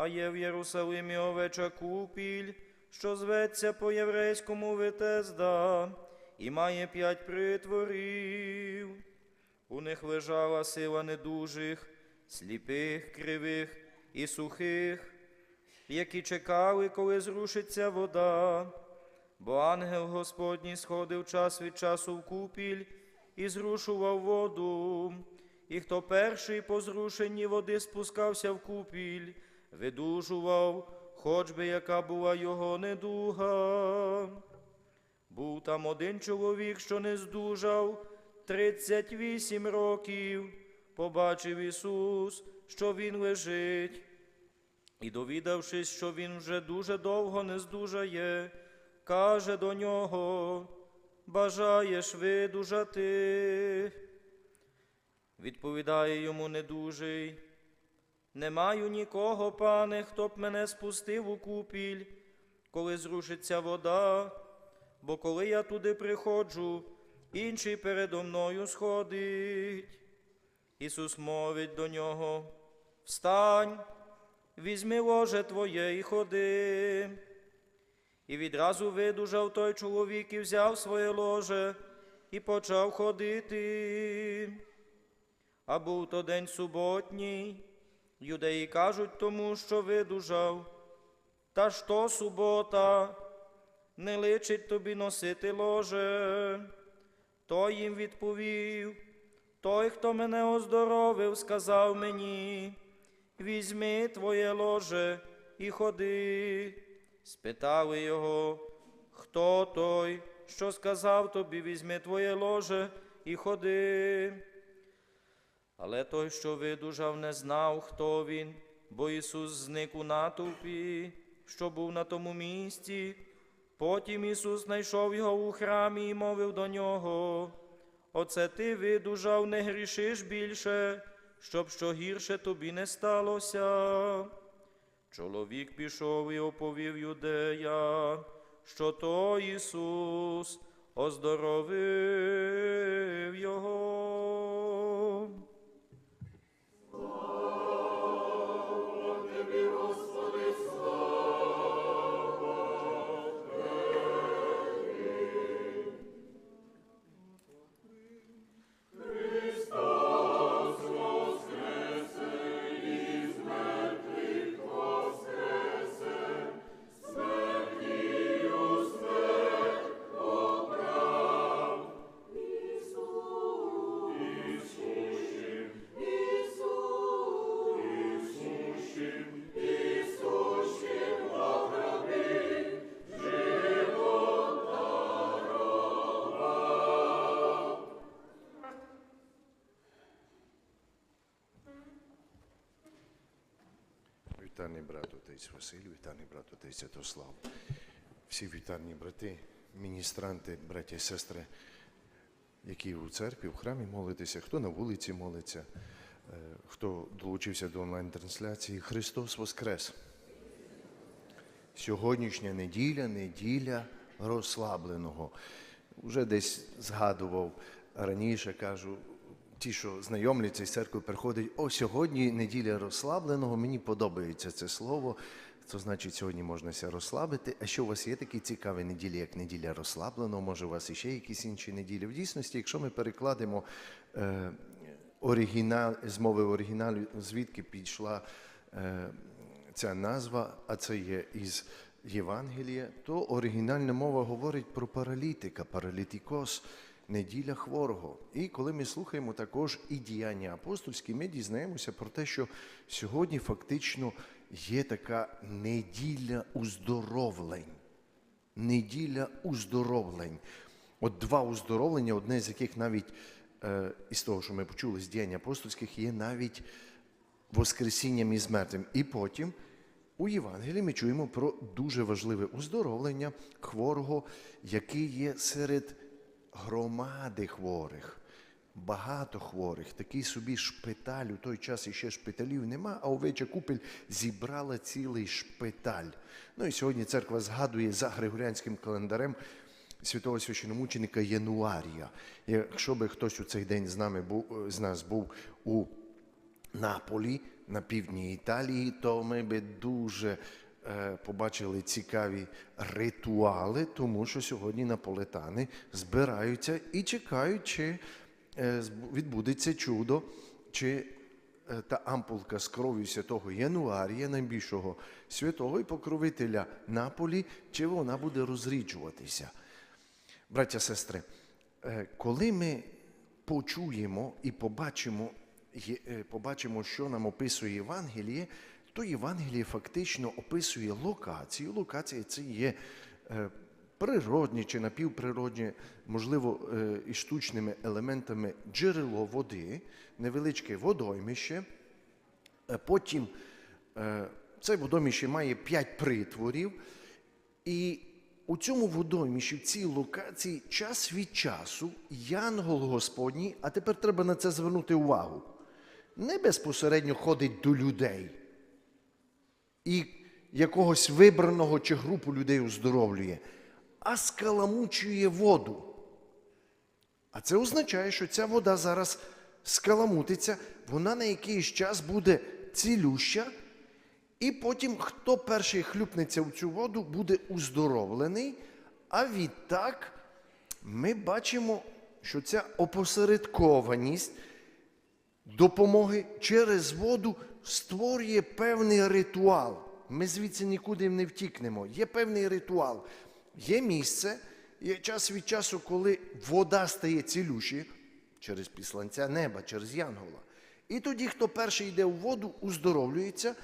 а є в Єрусалимі овеча купіль, що зветься по єврейському Витезда, і має п'ять притворів. У них лежала сила недужих, сліпих, кривих і сухих, які чекали, коли зрушиться вода. Бо ангел Господній сходив час від часу в купіль і зрушував воду. І хто перший по зрушенні води спускався в купіль, видужував, хоч би яка була його недуга. Був там один чоловік, що не здужав, 38 років. Побачив Ісус, що він лежить, і довідавшись, що він вже дуже довго не здужає, каже до нього, бажаєш видужати. Відповідає йому недужий. Не маю нікого, пане, хто б мене спустив у купіль, коли зрушиться вода, бо коли я туди приходжу, інший передо мною сходить. Ісус мовить до нього: Встань, візьми ложе твоє і ходи. І відразу видужав той чоловік і взяв своє ложе і почав ходити. А був то день суботній. Юдеї кажуть тому, що видужав. Та то субота, не личить тобі носити ложе. Той їм відповів, той, хто мене оздоровив, сказав мені, візьми твоє ложе і ходи. Спитали його, хто той, що сказав тобі, візьми твоє ложе і ходи. Але той, що видужав, не знав, хто він, бо Ісус зник у натовпі, що був на тому місці. Потім Ісус знайшов його у храмі і мовив до нього: Оце ти видужав, не грішиш більше, щоб що гірше тобі не сталося. Чоловік пішов і оповів юдея, що то Ісус оздоровив його. Вітаний брат отець Василь, вітаний брат отець Святослав. Всі вітальні брати, міністранти, браті і сестри, які у церкві, в храмі молитеся, хто на вулиці молиться, е, хто долучився до онлайн-трансляції. Христос Воскрес! Сьогоднішня неділя, неділя розслабленого. Уже десь згадував раніше, кажу, ті, що знайомляться з церквою, приходять, о, сьогодні неділя розслабленого, мені подобається це слово. Це значить, сьогодні можна ся розслабити. А що у вас є такі цікаві неділі, як неділя розслабленого? Може, у вас іще якісь інші неділі? В дійсності, якщо ми перекладемо е, оригінал, з мови оригіналу, звідки підійшла е, ця назва, а це є із Євангелія, то оригінальна мова говорить про паралітика, паралітикос, неділя хворого. І коли ми слухаємо також і діяння апостольські, ми дізнаємося про те, що сьогодні фактично є така неділя уздоровлень. Неділя уздоровлень. От два уздоровлення, одне з яких навіть е, із того, що ми почули з діянь апостольських, є навіть Воскресінням із мертвим. І потім у Євангелії ми чуємо про дуже важливе уздоровлення хворого, який є серед громади хворих. Багато хворих, такий собі шпиталь. У той час іще шпиталів нема, а овеча купель зібрала цілий шпиталь. Ну і сьогодні церква згадує за григоріанським календарем святого священомученика Януарія. Якщо би хтось у цей день з нами був з нас був у Наполі на півдні Італії, то ми би дуже побачили цікаві ритуали, тому що сьогодні наполетани збираються і чекають, чи е, відбудеться чудо, чи е, та ампулка з кров'ю святого Януарія, найбільшого святого і покровителя Наполі, чи вона буде розріджуватися. Браття, сестри, е, коли ми почуємо і побачимо, е, побачимо, що нам описує Євангеліє, то Євангеліє фактично описує локацію. Локація це є е, природні чи напівприродні, можливо, е, і штучними елементами джерело води, невеличке водоймище. Е, Потім це водоймище має п'ять притворів, і у цьому водоймищі, в цій локації, час від часу Янгол Господній, а тепер треба на це звернути увагу, не безпосередньо ходить до людей і якогось вибраного чи групу людей оздоровлює, а скаламучує воду. А це означає, що ця вода зараз скаламутиться, вона на якийсь час буде цілюща, і потім, хто перший хлюпнеться в цю воду, буде уздоровлений. А відтак ми бачимо, що ця опосередкованість допомоги через воду створює певний ритуал. Ми звідси нікуди не втікнемо. Є певний ритуал. Є місце, є час від часу, коли вода стає цілющою через післанця неба, через Янгола. І тоді, хто перший йде у воду, уздоровлюється.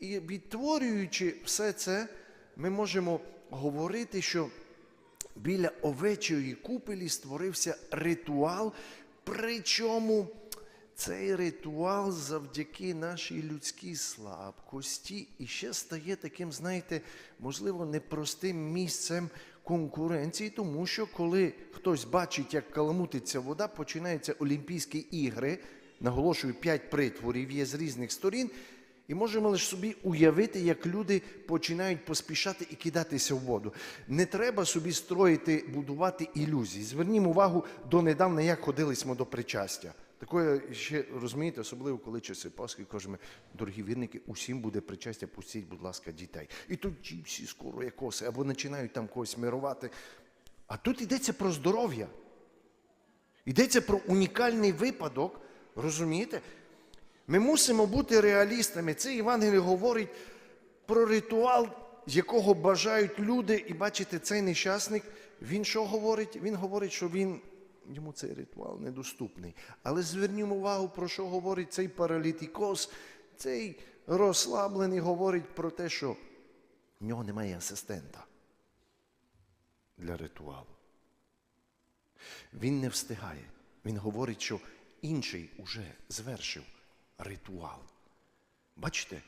І відтворюючи все це, ми можемо говорити, що біля овечої купелі створився ритуал, причому цей ритуал завдяки нашій людській слабкості і ще стає таким, знаєте, можливо, непростим місцем конкуренції, тому що коли хтось бачить, як каламутиться вода, починаються Олімпійські ігри, наголошую, п'ять притворів є з різних сторін. І можемо лише собі уявити, як люди починають поспішати і кидатися в воду. Не треба собі строїти, будувати ілюзії. Звернімо увагу донедавна, як ходились ми до причастя. Такое ще розумієте, особливо коли часи Пасхи, кажемо, дорогі вірники, усім буде причастя, пустіть, будь ласка, дітей. І тут всі скоро якоси, або починають там когось мирувати. А тут йдеться про здоров'я. Йдеться про унікальний випадок, розумієте? Ми мусимо бути реалістами. Це Євангеліє говорить про ритуал, якого бажають люди. І бачите, цей нещасник, він що говорить? Він говорить, що він, йому цей ритуал недоступний. Але звернімо увагу, про що говорить цей паралітикос, цей розслаблений говорить про те, що в нього немає асистента для ритуалу. Він не встигає. Він говорить, що інший уже звершив ритуал. Бачите,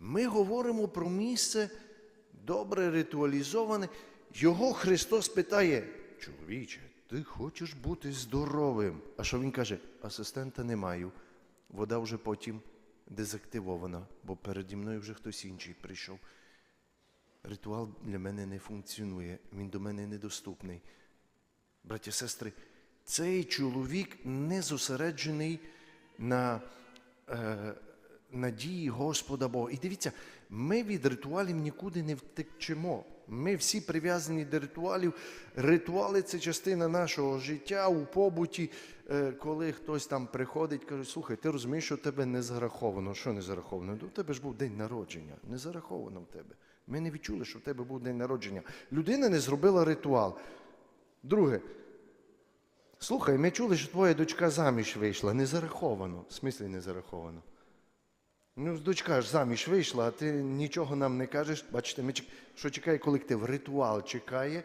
ми говоримо про місце добре ритуалізоване. Його Христос питає, чоловіче, ти хочеш бути здоровим? А що він каже? Асистента не маю. Вода вже потім дезактивована, бо переді мною вже хтось інший прийшов. Ритуал для мене не функціонує, він до мене недоступний. Браті сестри, цей чоловік не зосереджений на е, надії Господа Бога. І дивіться, ми від ритуалів нікуди не втечемо. Ми всі прив'язані до ритуалів. Ритуали це частина нашого життя у побуті, е, коли хтось там приходить, каже, слухай, ти розумієш, що тебе не зараховано. Що не зараховано? Ну, У тебе ж був день народження. Не зараховано в тебе. Ми не відчули, що в тебе був день народження. Людина не зробила ритуал. Друге, слухай, ми чули, що твоя дочка заміж вийшла. Не зараховано. В смислі не зараховано. Ну, дочка ж заміж вийшла, а ти нічого нам не кажеш. Бачите, ми чек... що чекає колектив? Ритуал чекає.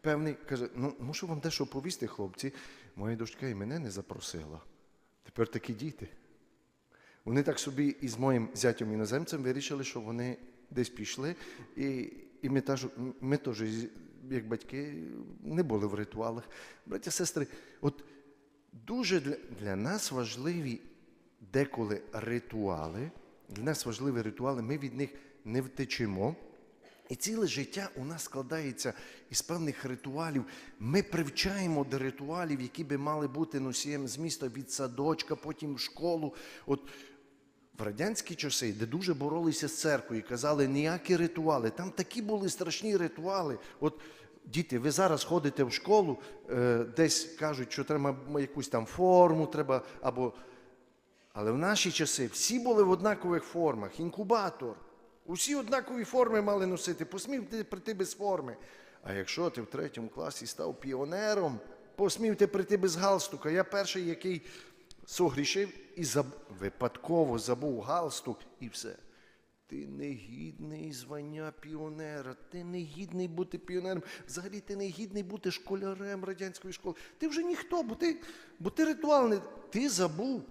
Певний каже: ну, мушу вам дещо повісти, хлопці. Моя дочка і мене не запросила. Тепер такі діти. Вони так собі із моїм зятем іноземцем вирішили, що вони десь пішли, і, і ми, теж, ми теж, як батьки, не були в ритуалах. Браття, сестри, от дуже для, для нас важливі деколи ритуали. Для нас важливі ритуали, ми від них не втечемо. І ціле життя у нас складається із певних ритуалів. Ми привчаємо до ритуалів, які би мали бути носієм змісту від садочка, потім в школу. От в радянські часи, де дуже боролися з церквою, казали, ніякі ритуали. Там такі були страшні ритуали. От діти, ви зараз ходите в школу, е, десь кажуть, що треба якусь там форму, треба або. Але в наші часи всі були в однакових формах. Інкубатор. Усі однакові форми мали носити. Посмів ти прийти без форми. А якщо ти в третьому класі став піонером, посмів ти прийти без галстука. Я перший, який согрішив і заб... випадково забув галстук і все. Ти не гідний звання піонера, ти не гідний бути піонером. Взагалі ти не гідний бути школярем радянської школи. Ти вже ніхто, бо ти, бо ти ритуальний. Ти забув.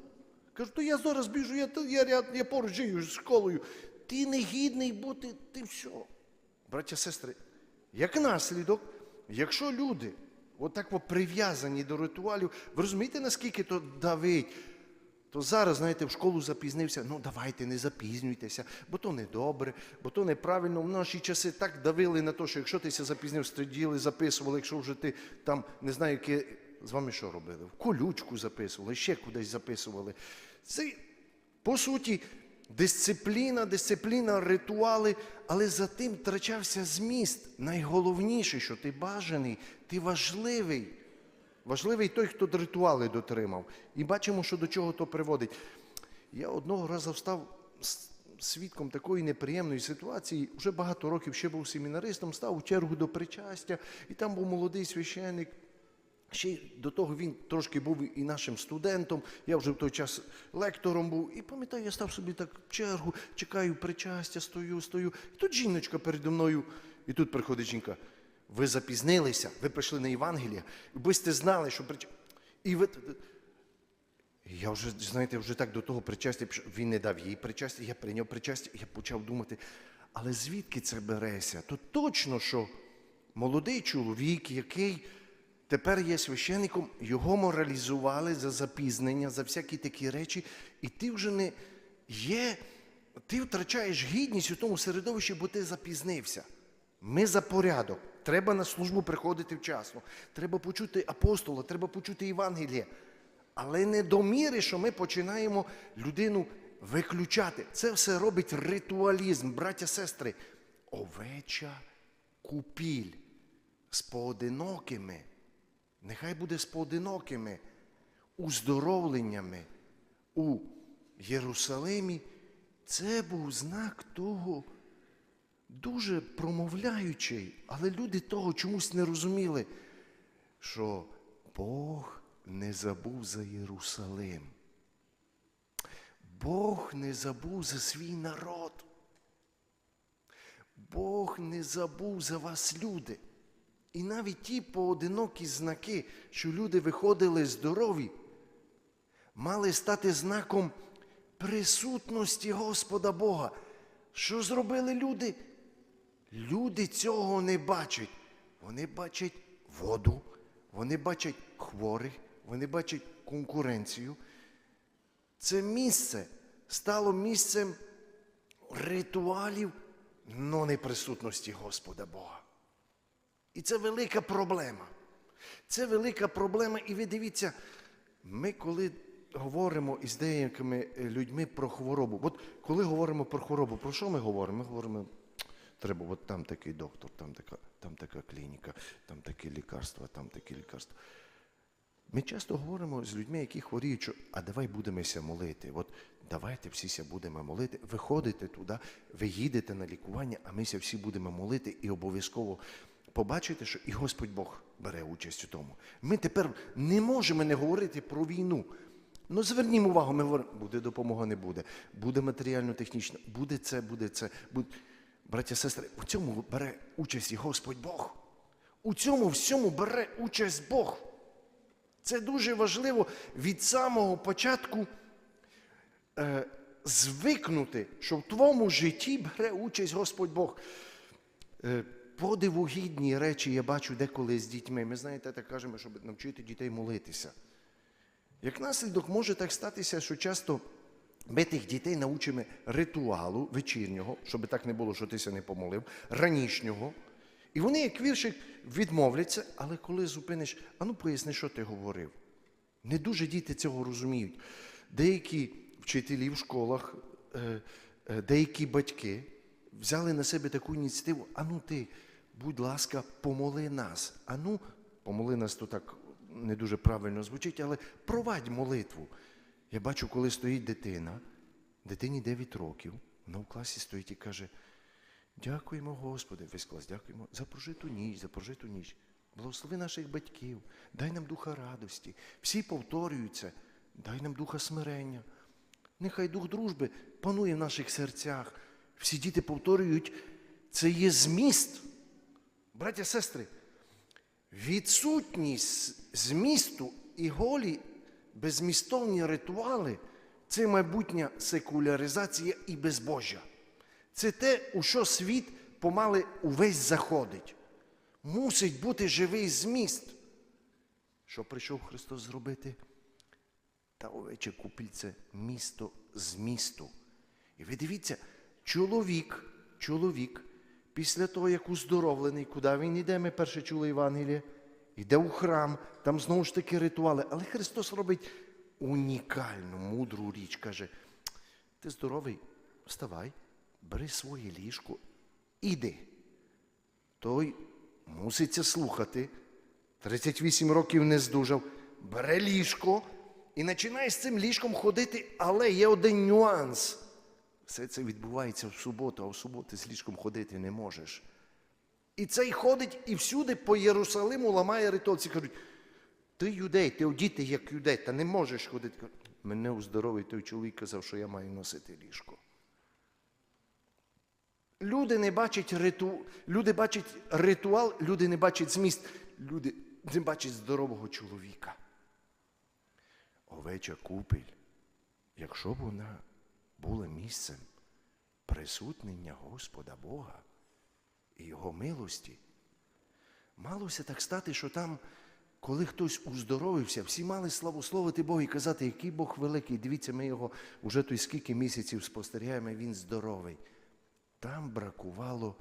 Кажу, то я зараз біжу, я, я, я, поруч жию з школою. Ти не гідний бути, ти все. Браття, сестри, як наслідок, якщо люди отак от прив'язані до ритуалів, ви розумієте, наскільки то давить? То зараз, знаєте, в школу запізнився, ну давайте не запізнюйтеся, бо то недобре, бо то неправильно. В наші часи так давили на те, що якщо ти ся запізнив, студіли, записували, якщо вже ти там не знаю, яке з вами що робили? В колючку записували, ще кудись записували. Це, по суті, дисципліна, дисципліна, ритуали, але за тим втрачався зміст. Найголовніше, що ти бажаний, ти важливий. Важливий той, хто ритуали дотримав. І бачимо, що до чого то приводить. Я одного разу став свідком такої неприємної ситуації. Вже багато років ще був семінаристом, став у чергу до причастя, і там був молодий священник. Ще до того він трошки був і нашим студентом. Я вже в той час лектором був. І пам'ятаю, я став собі так в чергу, чекаю причастя, стою, стою. І тут жіночка передо мною, і тут приходить жінка. Ви запізнилися, ви прийшли на Євангелія, ви сте знали, що прич... І ви... Я вже, знаєте, вже так до того причастя. Він не дав їй причастя, я прийняв причастя, і я почав думати, але звідки це береся? То точно, що молодий чоловік, який тепер є священником, його моралізували за запізнення, за всякі такі речі, і ти вже не є, ти втрачаєш гідність у тому середовищі, бо ти запізнився. Ми за порядок. Треба на службу приходити вчасно. Треба почути апостола, треба почути Євангеліє. Але не до міри, що ми починаємо людину виключати. Це все робить ритуалізм, браття, сестри. Овеча купіль з поодинокими. Нехай буде з поодинокими уздоровленнями у Єрусалимі. Це був знак того, дуже промовляючий, але люди того чомусь не розуміли, що Бог не забув за Єрусалим. Бог не забув за свій народ. Бог не забув за вас, люди. І навіть ті поодинокі знаки, що люди виходили здорові, мали стати знаком присутності Господа Бога. Що зробили люди? Люди цього не бачать. Вони бачать воду, вони бачать хворих, вони бачать конкуренцію. Це місце стало місцем ритуалів, но не присутності Господа Бога. І це велика проблема. Це велика проблема. І ви дивіться, ми коли говоримо із деякими е, людьми про хворобу, от коли говоримо про хворобу, про що ми говоримо? Ми говоримо, треба, от там такий доктор, там така, там така клініка, там такі лікарства, там такі лікарства. Ми часто говоримо з людьми, які хворіють, що а давай будемося молити. От давайте всіся будемо молити. Ви ходите туди, ви їдете на лікування, а мися всі будемо молити і обов'язково побачите, що і Господь Бог бере участь у тому. Ми тепер не можемо не говорити про війну. Ну, звернімо увагу, ми говоримо, буде допомога, не буде, буде матеріально-технічно, буде це, буде це. Буде... Браття, сестри, у цьому бере участь і Господь Бог. У цьому всьому бере участь Бог. Це дуже важливо від самого початку е, звикнути, що в твоєму житті бере участь Господь Бог. Е, подивогідні речі я бачу деколи з дітьми. Ми знаєте, так кажемо, щоб навчити дітей молитися. Як наслідок може так статися, що часто ми тих дітей научимо ритуалу вечірнього, щоб так не було, що ти ся не помолив, ранішнього. І вони, як віршик, відмовляться, але коли зупиниш, а ну поясни, що ти говорив. Не дуже діти цього розуміють. Деякі вчителі в школах е, е, деякі батьки взяли на себе таку ініціативу, а ну ти, будь ласка, помоли нас. А ну, помоли нас, то так не дуже правильно звучить, але провадь молитву. Я бачу, коли стоїть дитина, дитині 9 років, вона в класі стоїть і каже: Дякуємо, Господи, весь клас, дякуємо за прожиту ніч, за прожиту ніч. Благослови наших батьків, дай нам духа радості. Всі повторюються, дай нам духа смирення. Нехай дух дружби панує в наших серцях. Всі діти повторюють, це є зміст. Браття, сестри, відсутність змісту і голі, беззмістовні ритуали це майбутня секуляризація і безбожжя. Це те, у що світ помали увесь заходить. Мусить бути живий зміст. Що прийшов Христос зробити? Та овече купіль це місто змісту. І ви дивіться, чоловік, чоловік, після того, як уздоровлений, куди він йде, ми перше чули Євангеліє, йде у храм, там знову ж таки ритуали. Але Христос робить унікальну, мудру річ. Каже: ти здоровий, вставай, бери своє ліжко, іди. Той муситься слухати. 38 років не здужав, бере ліжко і починає з цим ліжком ходити, але є один нюанс. Все це відбувається в суботу, а в суботу з ліжком ходити не можеш. І цей ходить і всюди по Єрусалиму ламає ритуал. Ці кажуть, ти юдей, ти одітий як юдей, та не можеш ходити. Мене уздоровий той чоловік казав, що я маю носити ліжко. Люди не бачать риту... люди бачать ритуал, люди не бачать зміст, люди не бачать здорового чоловіка. Овеча купіль, якщо б вона була місцем присутнення Господа Бога і Його милості, малося так стати, що там, коли хтось уздоровився, всі мали славословити Бога і казати, який Бог великий. Дивіться, ми його вже той скільки місяців спостерігаємо, він здоровий. Там бракувало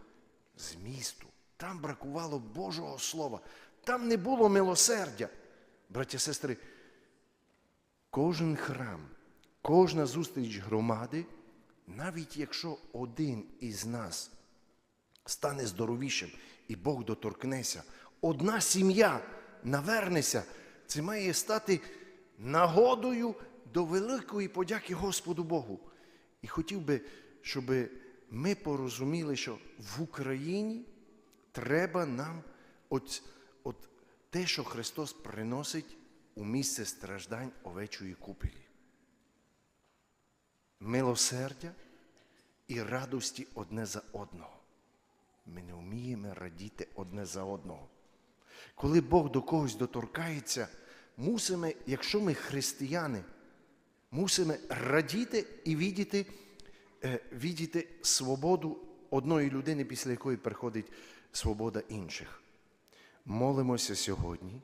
змісту, там бракувало Божого Слова, там не було милосердя. Браття, сестри, кожен храм, кожна зустріч громади, навіть якщо один із нас стане здоровішим і Бог доторкнеться, одна сім'я навернеться, це має стати нагодою до великої подяки Господу Богу. І хотів би, щоб ми порозуміли, що в Україні треба нам от, от те, що Христос приносить у місце страждань овечої купелі. Милосердя і радості одне за одного. Ми не вміємо радіти одне за одного. Коли Бог до когось доторкається, мусимо, якщо ми християни, мусимо радіти і відіти, е, відіти свободу одної людини, після якої приходить свобода інших. Молимося сьогодні,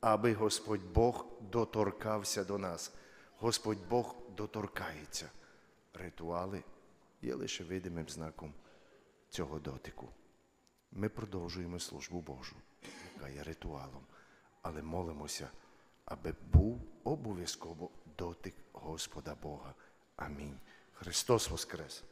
аби Господь Бог доторкався до нас. Господь Бог доторкається. Ритуали є лише видимим знаком цього дотику. Ми продовжуємо службу Божу, яка є ритуалом, але молимося, аби був обов'язково дотик Господа Бога. Амінь. Христос Воскрес!